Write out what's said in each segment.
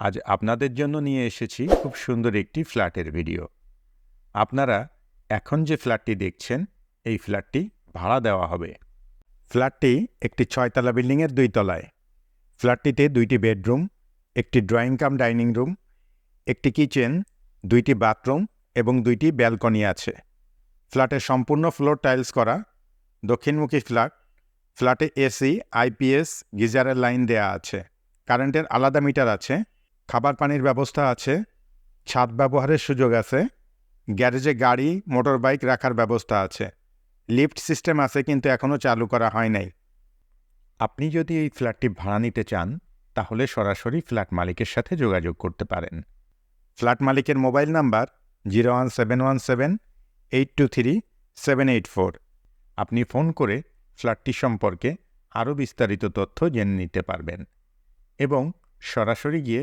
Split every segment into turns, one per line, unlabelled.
আজ আপনাদের জন্য নিয়ে এসেছি খুব সুন্দর একটি ফ্ল্যাটের ভিডিও। আপনারা এখন যে ফ্ল্যাটটি দেখছেন, এই ফ্ল্যাটটি ভাড়া দেওয়া হবে। ফ্ল্যাটটি একটি ছয়তলা বিল্ডিংয়ের দুই তলায় ফ্ল্যাটটিতে দুইটি বেডরুম, একটি ড্রয়িং কাম ডাইনিং রুম, একটি কিচেন, দুইটি বাথরুম এবং দুইটি ব্যালকনি আছে। ফ্ল্যাটের সম্পূর্ণ ফ্লোর টাইলস করা, দক্ষিণমুখী ফ্ল্যাট, ফ্ল্যাটে এসি আইপিএস গিজারের লাইন দেয়া আছে। কারেন্টের আলাদা মিটার আছে খাবার পানির ব্যবস্থা আছে, ছাদ ব্যবহারের সুযোগ আছে, গ্যারেজে গাড়ি মোটর বাইক রাখার ব্যবস্থা আছে, লিফট সিস্টেম আছে কিন্তু এখনও চালু করা হয় নাই। আপনি যদি এই ফ্ল্যাটটি ভাড়া নিতে চান, তাহলে সরাসরি ফ্ল্যাট মালিকের সাথে যোগাযোগ করতে পারেন। ফ্ল্যাট মালিকের mobile number zero one seven one seven, eight two three, seven eight four. আপনি ফোন করে ফ্ল্যাটটি সম্পর্কে আরও বিস্তারিত তথ্য জেনে নিতে পারবেন এবং সরাসরি গিয়ে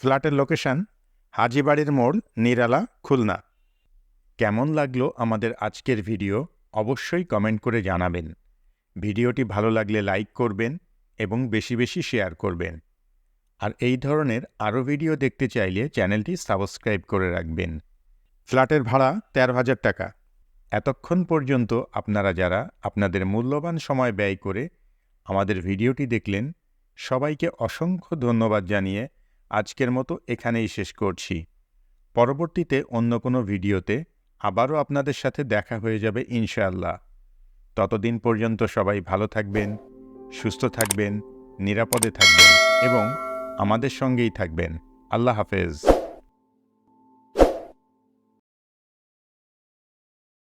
ফ্ল্যাটের লোকেশন, হাজিবাড়ির মোড়, নিরালা, খুলনা। কেমন লাগল আমাদের আজকের ভিডিও অবশ্যই কমেন্ট করে জানাবেন। ভিডিওটি ভালো লাগলে লাইক করবেন এবং বেশি বেশি শেয়ার করবেন। আর এই ধরনের আরও ভিডিও দেখতে চাইলে চ্যানেলটি সাবস্ক্রাইব করে রাখবেন। ফ্ল্যাটের ভাড়া তেরো হাজার টাকা। এতক্ষণ পর্যন্ত আপনারা যারা আপনাদের মূল্যবান সময় ব্যয় করে আমাদের ভিডিওটি দেখলেন, সবাইকে অসংখ্য ধন্যবাদ জানিয়ে আজকের মতো এখানেই শেষ করছি। পরবর্তীতে অন্য কোনো ভিডিওতে আবারও আপনাদের সাথে দেখা হয়ে যাবে ইনশাআল্লাহ। ততদিন পর্যন্ত সবাই ভালো থাকবেন, সুস্থ থাকবেন, নিরাপদে থাকবেন এবং আমাদের সঙ্গেই থাকবেন। আল্লাহ হাফেজ।